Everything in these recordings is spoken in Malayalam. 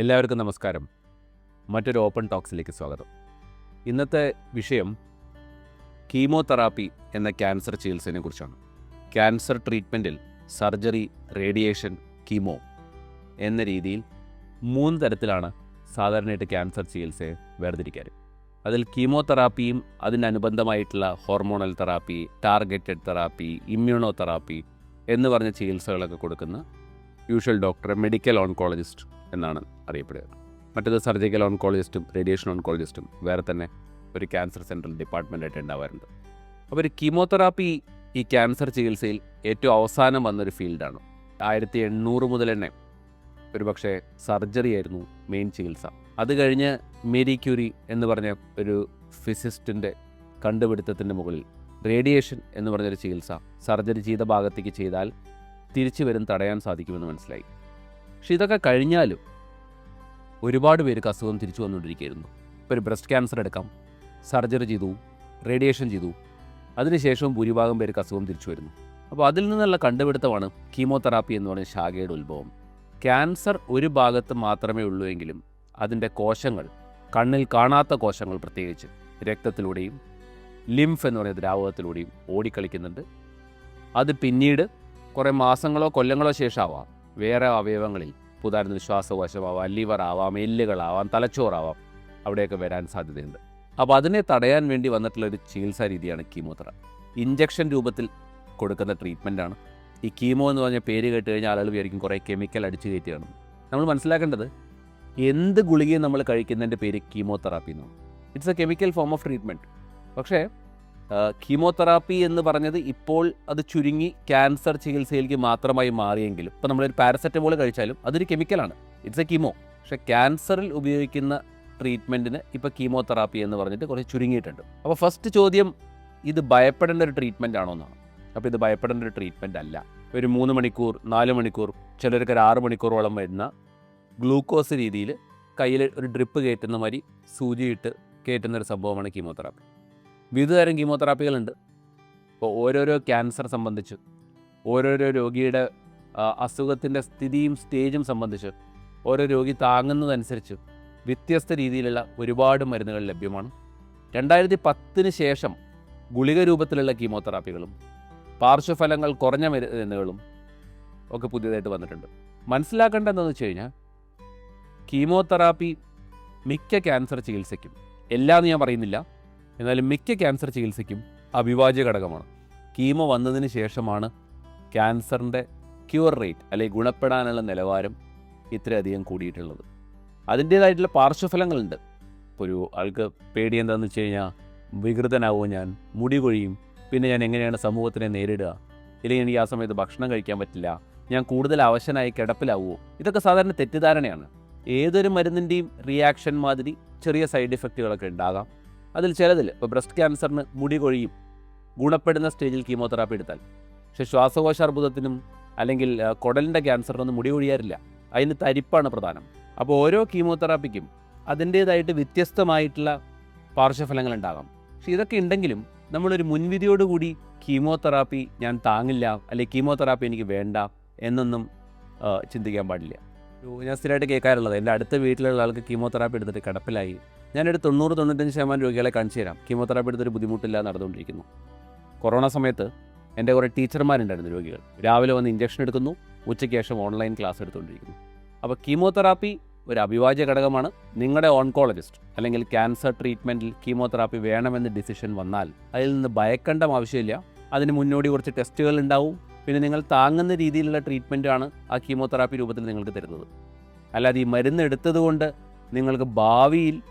എല്ലാവർക്കും നമസ്കാരം. മറ്റൊരു ഓപ്പൺ ടോക്സിലേക്ക് സ്വാഗതം. ഇന്നത്തെ വിഷയം കീമോതെറാപ്പി എന്ന ക്യാൻസർ ചികിത്സയെ കുറിച്ചാണ്. ക്യാൻസർ ട്രീറ്റ്മെന്റിൽ സർജറി റേഡിയേഷൻ കീമോ എന്ന രീതിയിൽ മൂന്ന് തരത്തിലാണ് സാധാരണയായിട്ട് ക്യാൻസർ ചികിത്സയെ വേർതിരിക്കാറ്. അതിൽ കീമോതെറാപ്പിയും അതിനനുബന്ധമായിട്ടുള്ള hormonal therapy targeted therapy immunotherapy എന്ന് പറഞ്ഞ ചികിത്സകളൊക്കെ കൊടുക്കുന്ന യൂഷ്വൽ ഡോക്ടർ മെഡിക്കൽ ഓൺകോളജിസ്റ്റ് എന്നാണ് അറിയപ്പെടുക. മറ്റത് സർജിക്കൽ ഓൺകോളജിസ്റ്റും റേഡിയേഷൻ ഓൺകോളജിസ്റ്റും വേറെ തന്നെ ഒരു ക്യാൻസർ സെൻട്രൽ ഡിപ്പാർട്ട്മെന്റായിട്ട് ഉണ്ടാവാറുണ്ട്. അപ്പോൾ ഒരു കീമോതെറാപ്പി ഈ ക്യാൻസർ ചികിത്സയിൽ ഏറ്റവും അവസാനം വന്നൊരു ഫീൽഡാണ് ആയിരത്തി എണ്ണൂറ് മുതൽ തന്നെ ഒരു പക്ഷേ സർജറി ആയിരുന്നു മെയിൻ ചികിത്സ. അത് കഴിഞ്ഞ് മേരി ക്യൂരി എന്ന് പറഞ്ഞ ഒരു ഫിസിസ്റ്റിന്റെ കണ്ടുപിടുത്തത്തിന്റെ മുകളിൽ റേഡിയേഷൻ എന്ന് പറഞ്ഞൊരു ചികിത്സ സർജറി ചെയ്ത ഭാഗത്തേക്ക് ചെയ്താൽ തിരിച്ചു വരും തടയാൻ സാധിക്കുമെന്ന് മനസ്സിലായി. പക്ഷെ ഇതൊക്കെ കഴിഞ്ഞാലും ഒരുപാട് പേർക്ക് അസുഖം തിരിച്ചു വന്നുകൊണ്ടിരിക്കുകയായിരുന്നു. ഇപ്പോൾ ഒരു ബ്രസ്റ്റ് ക്യാൻസർ എടുക്കാം സർജറി ചെയ്തു റേഡിയേഷൻ ചെയ്തു അതിനുശേഷവും ഭൂരിഭാഗം പേർക്ക് അസുഖം തിരിച്ചു വരുന്നു. അപ്പോൾ അതിൽ നിന്നുള്ള കണ്ടുപിടുത്തമാണ് കീമോതെറാപ്പി എന്ന് പറയുന്ന ശാഖയുടെ ഉത്ഭവം. ക്യാൻസർ ഒരു ഭാഗത്ത് മാത്രമേ ഉള്ളൂ എങ്കിലും അതിന്റെ കോശങ്ങൾ കണ്ണിൽ കാണാത്ത കോശങ്ങൾ പ്രത്യേകിച്ച് രക്തത്തിലൂടെയും ലിംഫ് എന്ന് പറയുന്ന ദ്രാവകത്തിലൂടെയും ഓടിക്കളിക്കുന്നുണ്ട്. അത് പിന്നീട് കുറേ മാസങ്ങളോ കൊല്ലങ്ങളോ ശേഷമാവാം. വേറെ അവയവങ്ങളിൽ പുതാരുന്ന ശ്വാസകോശമാവാം ലിവർ ആവാം എല്ലുകളാവാം തലച്ചോറാവാം അവിടെയൊക്കെ വരാൻ സാധ്യതയുണ്ട്. അപ്പോൾ അതിനെ തടയാൻ വേണ്ടി വന്നിട്ടുള്ള ഒരു ചികിത്സാ രീതിയാണ് കീമോതെറാപ്പി ഇഞ്ചക്ഷൻ രൂപത്തിൽ കൊടുക്കുന്ന ട്രീറ്റ്മെന്റാണ്. ഈ കീമോ എന്ന് പറഞ്ഞ പേര് കേട്ട് കഴിഞ്ഞാൽ ആളുകൾ വിചാരിക്കും കുറേ കെമിക്കൽ അടിച്ചു കയറ്റിയാണ്. നമ്മൾ മനസ്സിലാക്കേണ്ടത് എന്ത് ഗുളികയും നമ്മൾ കഴിക്കുന്നതിന്റെ പേര് കീമോതെറാപ്പി എന്നാണ്. It's a chemical form of treatment പക്ഷേ കീമോതെറാപ്പി എന്ന് പറഞ്ഞത് ഇപ്പോൾ അത് ചുരുങ്ങി ക്യാൻസർ ചികിത്സയിലേക്ക് മാത്രമായി മാറിയെങ്കിലും ഇപ്പോൾ നമ്മളൊരു പാരസെറ്റമോൾ കഴിച്ചാലും അതൊരു കെമിക്കലാണ് ഇറ്റ്സ് എ കീമോ പക്ഷെ ക്യാൻസറിൽ ഉപയോഗിക്കുന്ന ട്രീറ്റ്മെന്റിന് ഇപ്പോൾ കീമോതെറാപ്പി എന്ന് പറഞ്ഞിട്ട് കുറച്ച് ചുരുങ്ങിയിട്ടുണ്ട്. അപ്പോൾ ഫസ്റ്റ് ചോദ്യം ഇത് ഭയപ്പെടേണ്ട ഒരു ട്രീറ്റ്മെന്റ് ആണോ എന്നാണ്. അപ്പോൾ ഇത് ഭയപ്പെടേണ്ട ഒരു ട്രീറ്റ്മെന്റ് അല്ല. ഒരു മൂന്ന് മണിക്കൂർ നാല് മണിക്കൂർ ചിലർക്ക് ഒരു ആറ് മണിക്കൂറോളം വരുന്ന ഗ്ലൂക്കോസ് രീതിയിൽ കയ്യിൽ ഒരു ഡ്രിപ്പ് കയറ്റുന്ന മാതിരി സൂചിയിട്ട് കയറ്റുന്ന ഒരു സംഭവമാണ് കീമോതെറാപ്പി. വിവിധ തരം കീമോതെറാപ്പികളുണ്ട്. ഇപ്പോൾ ഓരോരോ ക്യാൻസർ സംബന്ധിച്ച് ഓരോരോ രോഗിയുടെ അസുഖത്തിന്റെ സ്ഥിതിയും സ്റ്റേജും സംബന്ധിച്ച് ഓരോ രോഗി താങ്ങുന്നതനുസരിച്ച് വ്യത്യസ്ത രീതിയിലുള്ള ഒരുപാട് മരുന്നുകൾ ലഭ്യമാണ്. രണ്ടായിരത്തി പത്തിന് ശേഷം ഗുളിക രൂപത്തിലുള്ള കീമോതെറാപ്പികളും പാർശ്വഫലങ്ങൾ കുറഞ്ഞ മരുന്നുകളും ഒക്കെ പുതിയതായിട്ട് വന്നിട്ടുണ്ട്. മനസ്സിലാക്കേണ്ട എന്താണെന്ന് വെച്ച് കഴിഞ്ഞാൽ കീമോതെറാപ്പി മിക്ക ക്യാൻസർ ചികിത്സയ്ക്കും എല്ലാം ഞാൻ പറയുന്നില്ല എന്നാലും മിക്ക ക്യാൻസർ ചികിത്സയ്ക്കും അവിഭാജ്യ ഘടകമാണ്. കീമോ വന്നതിന് ശേഷമാണ് ക്യാൻസറിന്റെ ക്യൂർ റേറ്റ് അല്ലെങ്കിൽ ഗുണപ്പെടാനുള്ള നിലവാരം ഇത്രയധികം കൂടിയിട്ടുള്ളത്. അതിന്റേതായിട്ടുള്ള പാർശ്വഫലങ്ങളുണ്ട്. ഇപ്പോൾ ഒരു ആൾക്ക് പേടി എന്താണെന്ന് വെച്ച് കഴിഞ്ഞാൽ വികൃതനാവുമോ ഞാൻ മുടി കൊഴിയും പിന്നെ ഞാൻ എങ്ങനെയാണ് സമൂഹത്തിനെ നേരിടുക ഇല്ലെങ്കിൽ എനിക്ക് ആ സമയത്ത് ഭക്ഷണം കഴിക്കാൻ പറ്റില്ല ഞാൻ കൂടുതൽ അവശനായി കിടപ്പിലാവുമോ ഇതൊക്കെ സാധാരണ തെറ്റിദ്ധാരണയാണ്. ഏതൊരു മരുന്നിന്റെയും റിയാക്ഷൻ മാതിരി ചെറിയ സൈഡ് ഇഫക്റ്റുകളൊക്കെ ഉണ്ടാകാം. അതിൽ ചിലതിൽ ഇപ്പോൾ ബ്രസ്റ്റ് ക്യാൻസറിന് മുടി കൊഴിയും ഗുണപ്പെടുന്ന സ്റ്റേജിൽ കീമോതെറാപ്പി എടുത്താൽ. പക്ഷേ ശ്വാസകോശാർബുദത്തിനും അല്ലെങ്കിൽ ആ, കുടലിന്റെ ക്യാൻസറിനൊന്നും മുടി കൊഴിയാറില്ല. അതിന് തരിപ്പാണ് പ്രധാനം. അപ്പോൾ ഓരോ കീമോതെറാപ്പിക്കും അതിന്റേതായിട്ട് വ്യത്യസ്തമായിട്ടുള്ള പാർശ്വഫലങ്ങൾ ഉണ്ടാകാം. പക്ഷേ ഇതൊക്കെ ഉണ്ടെങ്കിലും നമ്മളൊരു മുൻവിധിയോടുകൂടി കീമോതെറാപ്പി ഞാൻ താങ്ങില്ല അല്ലെങ്കിൽ കീമോതെറാപ്പി എനിക്ക് വേണ്ട എന്നൊന്നും ചിന്തിക്കാൻ പാടില്ല. ഞാൻ സ്ഥിരമായിട്ട് കേൾക്കാറുള്ളത്. എന്റെ അടുത്ത വീട്ടിലുള്ള ആൾക്ക് കീമോതെറാപ്പി എടുത്തിട്ട് കിടപ്പിലായി. ഞാനൊരു തൊണ്ണൂറ് തൊണ്ണൂറ്റഞ്ച് ശതമാനം രോഗികളെ കാണിച്ചു തരാം. കീമോതെറാപ്പി എടുത്തൊരു ബുദ്ധിമുട്ടില്ല നടന്നുകൊണ്ടിരിക്കുന്നു. കൊറോണ സമയത്ത് എന്റെ കുറേ ടീച്ചർമാരുണ്ടായിരുന്നു രോഗികൾ. രാവിലെ വന്ന് ഇഞ്ചക്ഷൻ എടുക്കുന്നു. ഉച്ചയ്ക്ക് ശേഷം ഓൺലൈൻ ക്ലാസ് എടുത്തുകൊണ്ടിരിക്കുന്നു. അപ്പോൾ കീമോതെറാപ്പി ഒരു അഭിവാജ്യ ഘടകമാണ്. നിങ്ങളുടെ ഓൺകോളജിസ്റ്റ് അല്ലെങ്കിൽ ക്യാൻസർ ട്രീറ്റ്മെന്റിൽ കീമോതെറാപ്പി വേണമെന്ന് ഡിസിഷൻ വന്നാൽ അതിൽ നിന്ന് ഭയക്കേണ്ട ആവശ്യമില്ല. അതിന് മുന്നോടി കുറച്ച് ടെസ്റ്റുകൾ ഉണ്ടാവും. പിന്നെ നിങ്ങൾ താങ്ങുന്ന രീതിയിലുള്ള ട്രീറ്റ്മെന്റാണ് ആ കീമോതെറാപ്പി രൂപത്തിൽ നിങ്ങൾക്ക് തരുന്നത്. അല്ലാതെ ഈ മരുന്ന് എടുത്തതുകൊണ്ട് നിങ്ങൾക്ക് ഭാവിയിൽ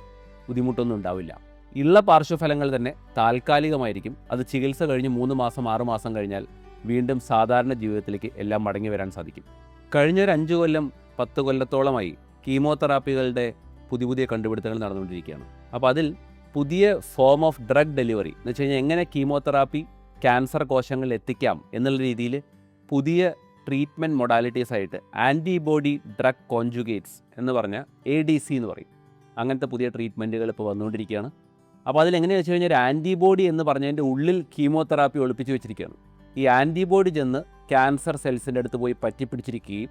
ബുദ്ധിമുട്ടൊന്നും ഉണ്ടാവില്ല. ഉള്ള പാർശ്വഫലങ്ങൾ തന്നെ താൽക്കാലികമായിരിക്കും. അത് ചികിത്സ കഴിഞ്ഞ് മൂന്ന് മാസം ആറ് മാസം കഴിഞ്ഞാൽ വീണ്ടും സാധാരണ ജീവിതത്തിലേക്ക് എല്ലാം മടങ്ങി വരാൻ സാധിക്കും. കഴിഞ്ഞ ഒരു അഞ്ച് കൊല്ലം പത്ത് കൊല്ലത്തോളമായി കീമോതെറാപ്പികളുടെ പുതിയ പുതിയ കണ്ടുപിടുത്തങ്ങൾ നടന്നുകൊണ്ടിരിക്കുകയാണ്. അപ്പോൾ അതിൽ പുതിയ ഫോം ഓഫ് ഡ്രഗ് ഡെലിവറി എന്ന് വെച്ച് കഴിഞ്ഞാൽ എങ്ങനെ കീമോതെറാപ്പി ക്യാൻസർ കോശങ്ങളിൽ എത്തിക്കാം എന്നുള്ള രീതിയിൽ പുതിയ ട്രീറ്റ്മെന്റ് മൊഡാലിറ്റീസ് ആയിട്ട് ആന്റിബോഡി ഡ്രഗ് കോൺജുഗേറ്റ്സ് എന്ന് പറഞ്ഞ എ ഡി സി എന്ന് പറയും. അങ്ങനത്തെ പുതിയ ട്രീറ്റ്മെന്റുകൾ ഇപ്പോൾ വന്നുകൊണ്ടിരിക്കുകയാണ്. അപ്പോൾ അതിലെങ്ങനെയാണെന്ന് വെച്ച് കഴിഞ്ഞാൽ ഒരു ആന്റിബോഡി എന്ന് പറഞ്ഞതിന്റെ ഉള്ളിൽ കീമോതെറാപ്പി ഒളിപ്പിച്ച് വെച്ചിരിക്കുകയാണ്. ഈ ആന്റിബോഡി ചെന്ന് ക്യാൻസർ സെൽസിന്റെ അടുത്ത് പോയി പറ്റിപ്പിടിച്ചിരിക്കുകയും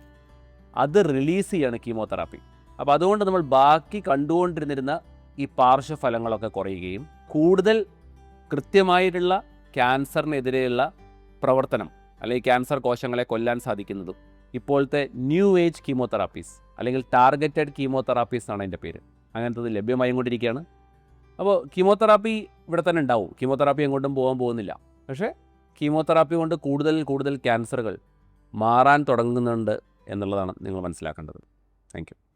അത് റിലീസ് ചെയ്യാണ് കീമോതെറാപ്പി അപ്പോൾ അതുകൊണ്ട് നമ്മൾ ബാക്കി കണ്ടുകൊണ്ടിരുന്നിരുന്ന ഈ പാർശ്വഫലങ്ങളൊക്കെ കുറയുകയും കൂടുതൽ കൃത്യമായിട്ടുള്ള ക്യാൻസറിനെതിരെയുള്ള പ്രവർത്തനം അല്ലെങ്കിൽ ക്യാൻസർ കോശങ്ങളെ കൊല്ലാൻ സാധിക്കുന്നതും ഇപ്പോഴത്തെ ന്യൂ ഏജ് കീമോതെറാപ്പീസ് അല്ലെങ്കിൽ ടാർഗറ്റഡ് കീമോതെറാപ്പീസ് ആണ് അതിന്റെ പേര്. അങ്ങനത്തത് ലഭ്യമായും കൊണ്ടിരിക്കുകയാണ്. അപ്പോൾ കീമോതെറാപ്പി ഇവിടെ തന്നെ ഉണ്ടാവും. കീമോതെറാപ്പി എങ്ങോട്ടും പോകാൻ പോകുന്നില്ല. പക്ഷേ കീമോതെറാപ്പി കൊണ്ട് കൂടുതൽ കൂടുതൽ ക്യാൻസറുകൾ മാറാൻ തുടങ്ങുന്നുണ്ട് എന്നുള്ളതാണ് നിങ്ങൾ മനസ്സിലാക്കേണ്ടത്. താങ്ക്